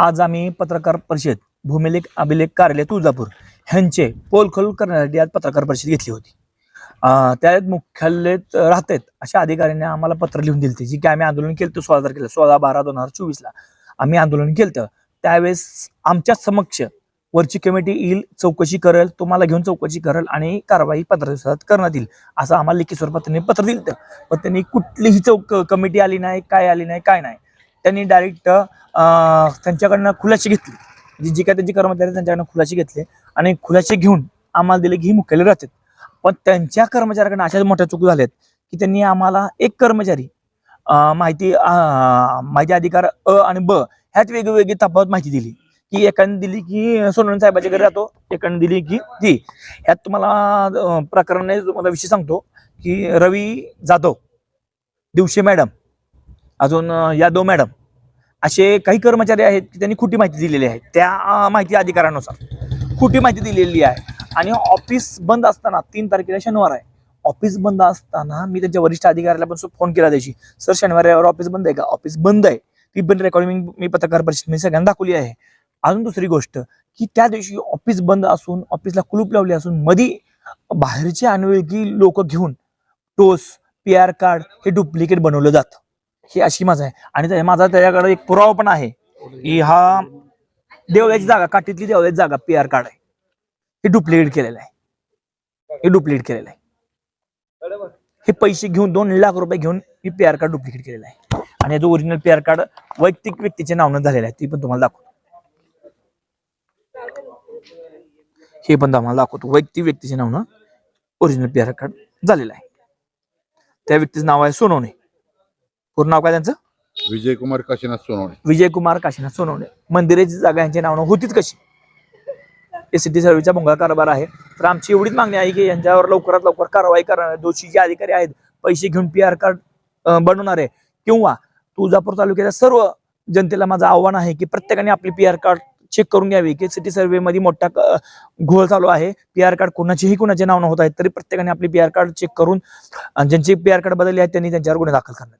आज आम्ही पत्रकार परिषद भूमिलेख अभिलेख कार्यालय तुळजापूर ह्यांचे पोलखोल करण्यासाठी आज पत्रकार परिषद घेतली होती अं, त्यात मुख्यालयात राहत आहेत अशा अधिकाऱ्यांनी आम्हाला पत्र लिहून दिलं जी की आम्ही आंदोलन केलं होतं सोळा तारखेला सोळा बारा दोन हजार चोवीसला आम्ही आंदोलन केलं होतं. त्यावेळेस आमच्या समक्ष वरची कमिटी येईल चौकशी करेल तुम्हाला घेऊन चौकशी करेल आणि कारवाई पंधरा दिवसात करण्यात येईल असं आम्हाला लेखी स्वरूपात त्यांनी पत्र दिलं होतं. पण त्यांनी कुठलीही चौक कमिटी आली नाही काय आली नाही काय नाही त्यांनी डायरेक्ट त्यांच्याकडनं खुलाशी घेतली. जी जी काय त्यांची कर्मचारी त्यांच्याकडनं खुलाशी घेतले. आणि खुलाशी घेऊन आम्हाला दिले की ही मुख्यालय राहतात. पण त्यांच्या कर्मचाऱ्याकडनं अशाच मोठ्या चूक झाल्यात की त्यांनी आम्हाला एक कर्मचारी माहिती माहिती अधिकार अ आणि ब ह्यात वेगवेगळी तफावत माहिती दिली. की एकाने दिली की सोनवणे साहेबाच्या घरी राहतो एकाने दिली की ती. ह्यात तुम्हाला अं, प्रकरणाने तुम्हाला विषय सांगतो की रवी जाधव दिवशी मॅडम अजून यादव मॅडम असे काही कर्मचारी आहेत की त्यांनी खोटी माहिती दिलेली आहे. त्या माहिती अधिकारानुसार खोटी माहिती दिलेली आहे. आणि ऑफिस बंद असताना तीन तारखेला शनिवार आहे. ऑफिस बंद असताना मी त्यांच्या वरिष्ठ अधिकाऱ्याला पण फोन केला त्याची सर शनिवार रविवार ऑफिस बंद आहे का? ऑफिस बंद आहे. ती पण रेकॉर्डिंग मी पत्रकार परिषद मी सगळ्यांना दाखवली आहे. अजून दुसरी गोष्ट की त्या दिवशी ऑफिस बंद असून ऑफिसला कुलूप लावली असून मधी बाहेरचे अनोळखी लोक घेऊन टोस पी आर कार्ड हे डुप्लिकेट बनवलं जातं. ही अशी माझं आहे. आणि माझा त्याच्याकडे एक पुरावा पण आहे की हा देवळ्याची जागा काठीतली देवळ्याची जागा पी आर कार्ड आहे. हे डुप्लिकेट केलेलं आहे. हे डुप्लिकेट केलेलं आहे. हे पैसे घेऊन दोन लाख रुपये घेऊन मी पी आर कार्ड डुप्लिकेट केलेलं आहे. आणि याचं ओरिजिनल पी आर कार्ड वैयक्तिक व्यक्तीच्या नावानं झालेलं आहे ती पण तुम्हाला दाखवतो. हे पण आम्हाला दाखवतो. वैयक्तिक व्यक्तीच्या नावानं ओरिजिनल पी आर कार्ड झालेलं आहे. त्या व्यक्तीचं नाव आहे सोनवणे. पूर्ण नाव काय त्यांचं? विजयकुमार काशीनाथ सोनवणे. विजयकुमार काशीनाथ सोनवणे. मंदिराची जागा यांच्या नावानं होतीच कशी? एस टी सर्व्हिसचा भोंगा कारभार आहे. तर आमची एवढीच मागणी आहे की यांच्यावर लवकरात लवकर कारवाई करा दोषी जे अधिकारी आहेत पैसे घेऊन पी आर कार्ड बनवणारे. किंवा तुळजापूर तालुक्याच्या सर्व जनतेला माझं आव्हान आहे की प्रत्येकाने आपली पी आर कार्ड चेक करून घ्यावी की सिटी सर्व्हे मध्ये मोठा घोळ चालू आहे. पी आर कार्ड कोणाचेही कोणाचे नाव होत आहेत तरी प्रत्येकाने आपली पी आर कार्ड चेक करून ज्यांचे पी आर कार्ड बदलले आहेत त्यांनी त्यांच्यावर गुन्हे दाखल करण्यात.